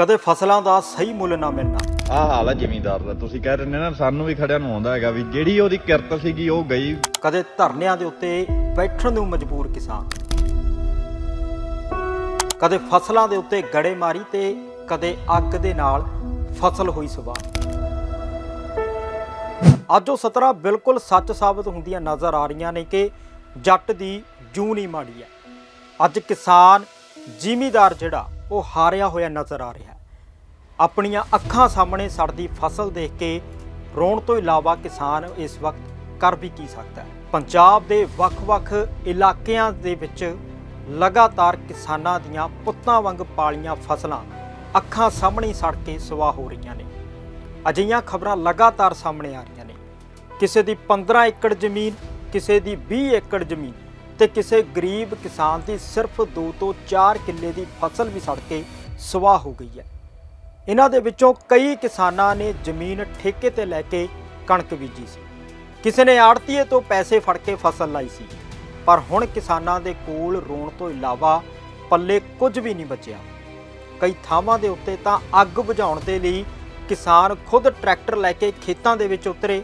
ਕਦੇ ਫਸਲਾਂ ਦਾ ਸਹੀ ਮੁੱਲ ਨਾ ਮਿਲਣਾ। ਆਹ ਹਾਲ ਆ ਜ਼ਿਮੀਂਦਾਰ ਦਾ ਤੁਸੀਂ ਕਹਿ ਰਹੇ ਨੇ ਨਾ ਸਾਨੂੰ ਵੀ ਖੜਿਆਂ ਨੂੰ ਆਉਂਦਾ ਹੈਗਾ ਵੀ ਜਿਹੜੀ ਉਹਦੀ ਕਿਰਤ ਸੀਗੀ ਉਹ ਗਈ। ਕਦੇ ਧਰਨਿਆਂ ਦੇ ਉੱਤੇ ਬੈਠਣ ਨੂੰ ਮਜਬੂਰ ਕਿਸਾਨ। ਕਦੇ ਫਸਲਾਂ ਦੇ ਉੱਤੇ ਗੜੇ ਮਾਰੀ ਤੇ ਕਦੇ ਅੱਗ ਦੇ ਨਾਲ ਫਸਲ ਹੋਈ ਸਵਾਰ ਅੱਜ ਉਹ ਸਤਰਾ ਬਿਲਕੁਲ ਸੱਚ ਸਾਬਤ ਹੁੰਦੀਆਂ ਨਜ਼ਰ ਆ ਰਹੀਆਂ ਨੇ ਕਿ ਜੱਟ ਦੀ ਜੂਨ ਹੀ ਮਾੜੀ ਹੈ। ਅੱਜ ਕਿਸਾਨ ਜ਼ਿਮੀਦਾਰ ਜਿਹੜਾ ਉਹ ਹਾਰਿਆ ਹੋਇਆ ਨਜ਼ਰ ਆ ਰਿਹਾ ਆਪਣੀਆਂ ਅੱਖਾਂ ਸਾਹਮਣੇ ਸੜਦੀ ਫਸਲ ਦੇਖ ਕੇ ਰੋਣ ਤੋਂ ਇਲਾਵਾ ਕਿਸਾਨ ਇਸ ਵਕਤ ਕਰ ਵੀ ਕੀ ਸਕਦਾ ਹੈ? ਪੰਜਾਬ ਦੇ ਵੱਖ-ਵੱਖ ਇਲਾਕਿਆਂ ਦੇ ਵਿੱਚ ਲਗਾਤਾਰ ਕਿਸਾਨਾਂ ਦੀਆਂ ਪੁੱਤਾਂ ਵਾਂਗ ਪਾਲੀਆਂ ਫਸਲਾਂ ਅੱਖਾਂ ਸਾਹਮਣੇ ਸੜ ਕੇ ਸਵਾਹ ਹੋ ਰਹੀਆਂ ਨੇ। ਅਜਿਹੀਆਂ ਖਬਰਾਂ ਲਗਾਤਾਰ ਸਾਹਮਣੇ ਆ ਰਹੀਆਂ ਨੇ। ਕਿਸੇ ਦੀ 15 ਏਕੜ ਜ਼ਮੀਨ, ਕਿਸੇ ਦੀ 20 ਏਕੜ ਜ਼ਮੀਨ ਤੇ ਕਿਸੇ ਗਰੀਬ ਕਿਸਾਨ ਦੀ ਸਿਰਫ 2 ਤੋਂ 4 ਕਿੱਲੇ ਦੀ ਫਸਲ ਵੀ ਸੜ ਕੇ ਸਵਾਹ ਹੋ ਗਈ ਹੈ। ਇਹਨਾਂ ਦੇ ਵਿੱਚੋਂ ਕਈ ਕਿਸਾਨਾਂ ਨੇ ਜ਼ਮੀਨ ਠੇਕੇ ਤੇ ਲੈ ਕੇ ਕਣਕ ਬੀਜੀ ਸੀ। ਕਿਸੇ ਨੇ ਆੜਤੀਏ ਤੋਂ ਪੈਸੇ ਫੜ ਕੇ ਫਸਲ ਲਾਈ ਸੀ। ਪਰ ਹੁਣ ਕਿਸਾਨਾਂ ਦੇ ਕੋਲ ਰੋਣ ਤੋਂ ਇਲਾਵਾ ਪੱਲੇ ਕੁਝ ਵੀ ਨਹੀਂ ਬਚਿਆ। ਕਈ ਥਾਵਾਂ ਦੇ ਉੱਤੇ ਤਾਂ ਅੱਗ ਬੁਝਾਉਣ ਦੇ ਲਈ ਕਿਸਾਨ ਖੁਦ ਟਰੈਕਟਰ ਲੈ ਕੇ ਖੇਤਾਂ ਦੇ ਵਿੱਚ ਉਤਰੇ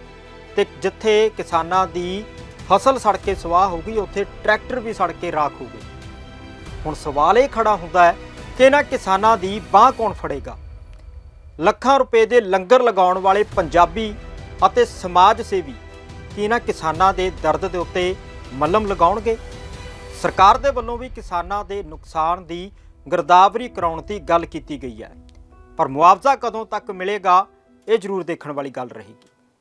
ਤੇ ਜਿੱਥੇ ਕਿਸਾਨਾਂ ਦੀ ਫਸਲ ਸੜ ਕੇ ਸਵਾਹ ਹੋ ਗਈ, ਉੱਥੇ ਟਰੈਕਟਰ ਵੀ ਸੜ ਕੇ ਰਾਖ ਹੋ ਗਏ। ਹੁਣ ਸਵਾਲ ਇਹ ਖੜਾ ਹੁੰਦਾ ਹੈ ਕਿ ਇਹਨਾਂ ਕਿਸਾਨਾਂ ਦੀ ਬਾਹ ਕੌਣ ਫੜੇਗਾ? ਲੱਖਾਂ ਰੁਪਏ ਦੇ ਲੰਗਰ ਲਗਾਉਣ ਵਾਲੇ ਪੰਜਾਬੀ ਅਤੇ ਸਮਾਜ ਸੇਵੀ ਕੀ ਇਹਨਾਂ ਕਿਸਾਨਾਂ ਦੇ ਦਰਦ ਦੇ ਉੱਤੇ ਮੱਲਮ ਲਗਾਉਣਗੇ? ਸਰਕਾਰ ਦੇ ਵੱਲੋਂ ਵੀ ਕਿਸਾਨਾਂ ਦੇ ਨੁਕਸਾਨ ਦੀ ਗਿਰਦਾਵਰੀ ਕਰਾਉਣ ਦੀ ਗੱਲ ਕੀਤੀ ਗਈ ਹੈ। ਪਰ ਮੁਆਵਜ਼ਾ ਕਦੋਂ ਤੱਕ ਮਿਲੇਗਾ, ਇਹ ਜ਼ਰੂਰ ਦੇਖਣ ਵਾਲੀ ਗੱਲ ਰਹੇਗੀ।